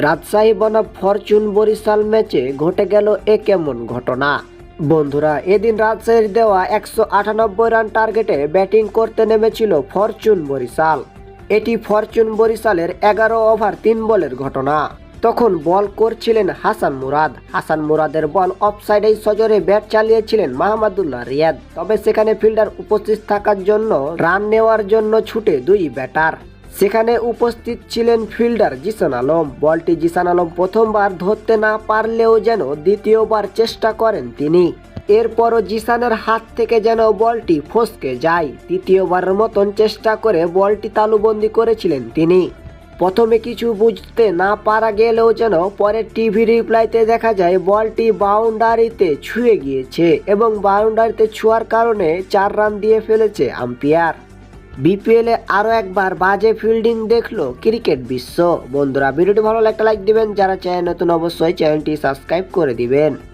রাজশাহী বনাম ফরচুন বরিশাল ম্যাচে ঘটে গেল এ কেমন ঘটনা? বন্ধুরা, এদিন রাজশাহীর দেওয়া একশো আটানব্বই রান টার্গেটে ব্যাটিং করতে নেমেছিল ফরচুন বরিশাল। এটি ফরচুন বরিশালের এগারো ওভার তিন বলের ঘটনা। তখন বল করছিলেন হাসান মুরাদ। হাসান মুরাদের বল অফসাইডেই সজরে ব্যাট চালিয়েছিলেন মাহমুদুল্লাহ রিয়াদ। তবে সেখানে ফিল্ডার উপস্থিত থাকার জন্য রান নেওয়ার জন্য ছুটে দুই ব্যাটার। সেখানে উপস্থিত ছিলেন ফিল্ডার জিসান আলম। বলটি জিসান আলম প্রথমবার ধরতে না পারলেও যেন দ্বিতীয়বার চেষ্টা করেন তিনি। এরপরও জিসানের হাত থেকে যেন বলটি ফসকে যায়। তৃতীয়বারের মতন চেষ্টা করে বলটি তালুবন্দি করেছিলেন তিনি। প্রথমে কিছু বুঝতে না পারা গেলেও যেন পরে টিভি রিপ্লাইতে দেখা যায় বলটি বাউন্ডারিতে ছুঁয়ে গিয়েছে এবং বাউন্ডারিতে ছোঁয়ার কারণে চার রান দিয়ে ফেলেছে আম্পায়ার। বিপিএলে আরও একবার বাজে ফিল্ডিং দেখল ক্রিকেট বিশ্ব। বন্ধুরা, ভিডিওটি ভালো লাগলে লাইক দিবেন, যারা চ্যানেল নতুন অবশ্যই চ্যানেলটি সাবস্ক্রাইব করে দিবেন।